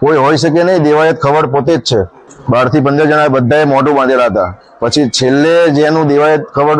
કોઈ હોઈ શકે નહીં, દેવાયત ખબર પોતે જ છે. બારથી પંદર જણા બધાએ મોઢું બાંધેલા હતા. પછી છેલ્લે જેનું દેવાયત ખબર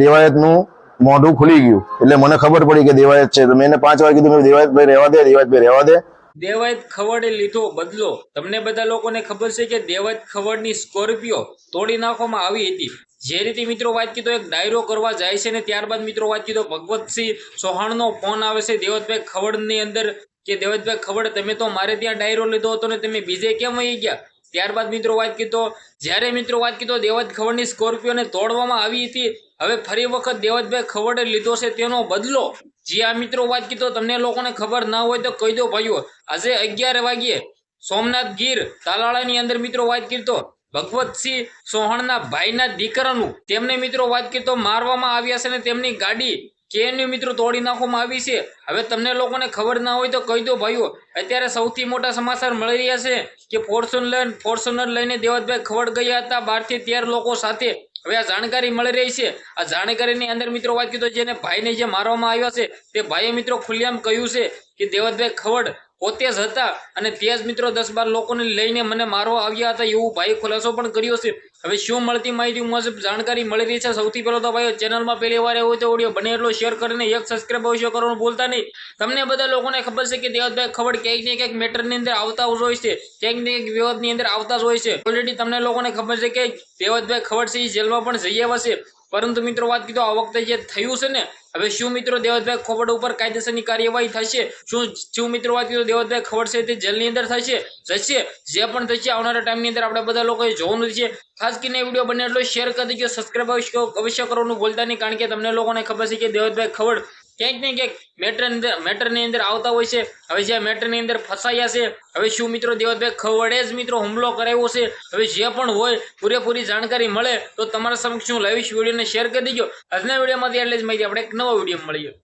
દેવાયતનું મોઢું ખુલી ગયું. એટલે મને ખબર પડી કે દેવાયત છે. તો મેં એને પાંચ વાર કીધું મેં દેવાયત ભાઈ રહેવા દે દેવાયત ભાઈ રહેવા દે. દેવાયત ખવડે લીધો બદલો. તમને બધા લોકોને ખબર છે કે દેવાયત ખવડની સ્કોર્પિયો તોડી નાખવામાં આવી હતી. જે રીતે મિત્રો વાત કીધો, એક ડાયરો કરવા જાય છે ને ત્યારબાદ મિત્રો વાત કીધો, ભગવતસિંહ ચૌહાણનો ફોન આવે છે દેવતભાઈ ખવડની અંદર કે દેવતભાઈ ખબર, તમે તો મારે ત્યાં ડાયરો લીધો હતો ને તમે બીજે કેમ વહી ગયા? ત્યારબાદ મિત્રો વાત કીધો, જ્યારે મિત્રો વાત કીધો દેવત ખવડની સ્કોર્પિયોને તોડવામાં આવી હતી. હવે ફરી વખત દેવતભાઈ ખવડે લીધો છે તેનો બદલો. જે આ મિત્રો વાત કીધો, તમને લોકોને ખબર ના હોય તો કહી દો ભાઈઓ. આજે અગિયાર વાગ્યે સોમનાથ ગીર તાલાળાની અંદર મિત્રો વાત કીધો. ભગવતસિંહ સોહણના ભાઈના દીકરાનું તેમને મિત્રો વાત કીધો, મારવામાં આવ્યા છે ને તેમની ગાડી કેની મિત્રો તોડી નાખવામાં આવી છે? હવે તમને લોકોને ખબર ના હોય તો કહી દો ભાઈઓ, અત્યારે સૌથી મોટા સમાચાર મળી રહ્યા છે કે ફોર્ચ્યુનર ફોર્ચ્યુનર લઈને દેવતભાઈ ખવડ ગયા હતા બારથી તેર લોકો સાથે. હવે આ જાણકારી મળી રહી છે. આ જાણકારીની અંદર મિત્રો વાત કીધો જેને ભાઈને જે મારવામાં આવ્યા છે, તે ભાઈએ મિત્રો ખુલ્લેઆમ કહ્યું છે કે દેવતભાઈ ખવડ પોતે જ હતા. અને તે જ મિત્રો દસ બાર લોકોને લઈને મને મારવા આવ્યા હતા એવું ભાઈ ખુલાસો પણ કર્યો છે. હવે શું મળતી માહિતી મુજબ જાણકારી મળી રહી છે. સૌથી પહેલો તો ભાઈઓ, ચેનલમાં પહેલી વાર એવું તો ઓડિયો બને એટલો શેર કરીને એક સબસ્ક્રાઈબ અવશ્ય કરવાનું ભૂલતા નહીં. તમને બધા લોકોને ખબર છે કે દેવતભાઈ ખબર ક્યાંક ને ક્યાંક મેટરની અંદર આવતા જ હોય છે. ક્યાંક ને ક્યાંક વિવાદની અંદર આવતા જ હોય છે. ઓલરેડી તમને લોકોને ખબર છે કે દેવતભાઈ ખબર છે એ જેલમાં પણ જઈ આવ્યા છે. પરંતુ મિત્રો વાત કીધું, આ વખતે જે થયું છે ને, હવે શું મિત્રો દેવતભાઈ ખોબડ ઉપર કાયદેસરની કાર્યવાહી થશે? શું શું મિત્રો વાત કીધું દેવતભાઈ ખબર છે તે જેલની અંદર થશે? જશે? જે પણ થશે, આવનારા ટાઈમની અંદર આપણે બધા લોકોએ જોવાનું છે ખાસ કરીને વીડિયો બને એટલો શેર કરી દેજો સબસ્ક્રાઈબ અવશ્ય કરવાનું ભૂલતા નહીં, કારણ કે તમને લોકોને ખબર છે કે દેવતભાઈ ખવડ ક્યાંક ને ક્યાંક મેટર અંદર મેટરની અંદર આવતા હોય છે. હવે જે મેટરની અંદર ફસાયા છે, હવે શું મિત્રો દેવતભાઈ? ખવડે જ મિત્રો હુમલો કરાવ્યો છે. હવે જે પણ હોય, પૂરેપૂરી જાણકારી મળે તો તમારા સમક્ષ હું લાવીશ વિડીયોને શેર કરી દેજો. આજના વિડીયોમાંથી એટલે જ માહિતી. આપણે એક નવો વીડિયો મળીએ.